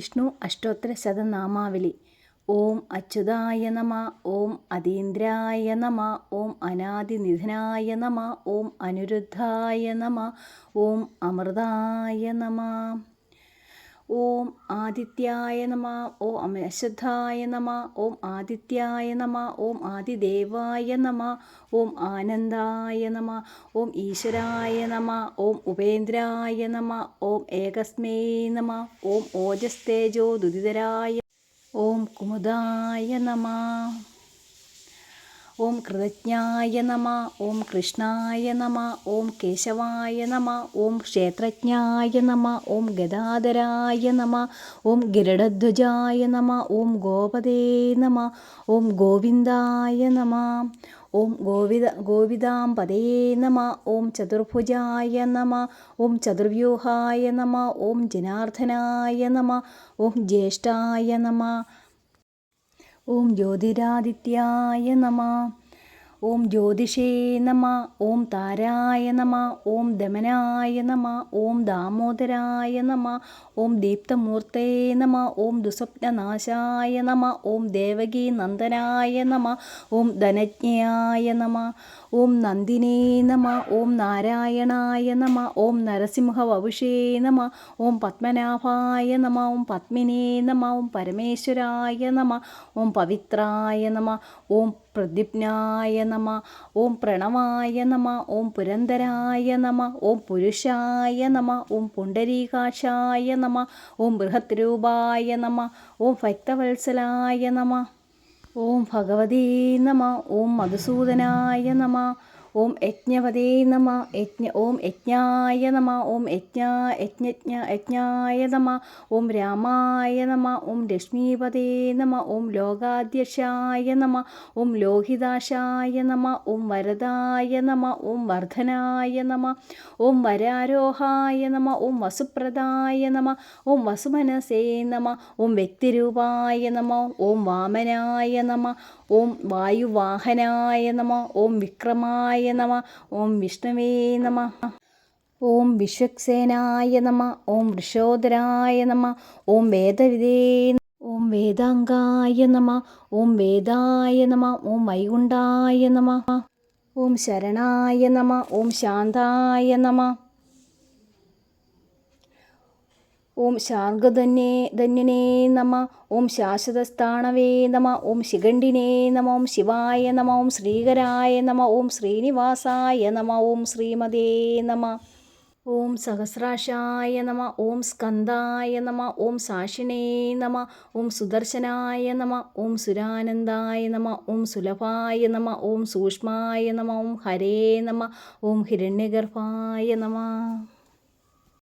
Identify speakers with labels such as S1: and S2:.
S1: വിഷ്ണു അഷ്ടോത്തര ശതനാമാവലി. ഓം അച്യുതായ നമ ഓം അതീന്ദ്രായ നമ ഓം അനാദിനിധനായ നമ ഓം അനിരുദ്ധായ നമ ഓം അമൃതായ നമ. ഓം ആദിത്യായ നമ ഓം അമശുദ്ധായ നമ ഓം ആദിത്യായ നമ ഓം ആദിദേവായ നമ ഓം ആനന്ദായ നമ ഓം ഈശ്വരായ നമ ഓം ഉപേന്ദ്രായ നമ ഓം ഏകസ്മേ നമ ഓം ഓജസ്തേജോ ദുരിതരായ ഓം കുമുദായ നമ. ഓം കൃതജ്ഞായ നമ ഓം കൃഷ്ണായ നമ ഓം കേശവായ നമ ഓം ക്ഷേത്രജ്ഞായ നമ ഓം ഗദാധരായ നമ ഓം ഗരുഡധ്വജായ നമ ഓം ഗോപതേ നമ ഓം ഗോവിന്ദായ നമ ഓം ഗോവിത ഗോവിതാംപതേ നമ ഓം ചതുർഭുജായ നമ ഓം ചതുർവ്യൂഹായ നമ ഓം ജനാർദ്ദനായ നമ ഓം ജ്യേഷ്ഠായ നമ ഓം ജ്യോതിരാദിത്യായ നമ. ഓം ജ്യോതിഷേ നമ ഓം താരായ നമ ഓം ദമനായ നമ ഓം ദാമോദരായ നമ ഓം ദീപ്തമൂർത്തേ നമ ഓം ദുസ്വപ്നനാശായ നമ ഓം ദേവകീ നന്ദനായ നമ ഓം ധനജ്ഞയായ നമ ഓം നന്ദിനേ നമ ഓം നാരായണായ നമ ഓം നരസിംഹവപുഷേ നമ ഓം പത്മനാഭായ നമ ഓം പത്മിനേ നമ ഓം പരമേശ്വരായ നമ ഓം പവിത്രായ നമ ഓം പ്രദ്യുപ്നായ നമ ഓം പ്രണവായ നമ ഓം പുരന്തരായ നമ ഓം പുരുഷായ നമ ഓം പുണ്ടരീകാക്ഷായ നമ ഓം ബൃഹത് രൂപായ നമ ഓം ഭക്തവത്സലായ നമ ഓം ഭഗവതീ നമ ഓം മധുസൂദനായ നമ ഓം യജ്ഞവതേ നമ യജ്ഞ ഓം യജ്ഞായ നമ ഓം യജ്ഞ യജ്ഞജ്ഞ യജ്ഞായ നമ ഓം രാമായ നമ ഓം ലക്ഷ്മീപതേ നമ ഓം ലോകാധ്യക്ഷായ നമ ഓം ലോഹിതാശായ നമ ഓം വരദായ നമ ഓം വർധനായ നമ ഓം വരാരോഹായ നമ ഓം വസുപ്രദായ നമ ഓം വസുമനസേ നമ ഓം വ്യക്തിരൂപായ നമ ഓം വാമനായ നമ ഓം വായുവാഹനായ നമ ഓം വിക്രമായ നമ ഓം വിഷ്ണുവേ നമ ഓം വിശ്വക്സേനായ നമ ഓം വൃഷോദരായ നമ ഓം വേദവിദേ ഓം വേദാംഗായ നമ ഓം വേദായ നമ ഓം വൈകുണ്ഠായ നമ ഓം ശരണായ നമ ഓം ശാന്തായ നമ ഓം ശാർഗധന്യേ ധന്യനേ നമ ഓം ശാശ്വതസ്ഥാണവേ നമ ഓം ശിഖണ്ഡിനേ നമ ഓം ശിവായ നമ ഓം ശ്രീകരായ നമ ഓം ശ്രീനിവാസായ നമ ഓം ശ്രീമതേ നമ ഓം സഹസ്രാശായ നമ ഓം സ്കന്ധായ നമ ഓം സാക്ഷിണേ നമ ഓം സുദർശനായ നമ ഓം സുരാനന്ദായ നമ ഓം സുലഭായ നമ ഓം സൂക്ഷ്മായ നമ ഓം ഹരേ നമ ഓം ഹിരണ്യഗർഭായ നമ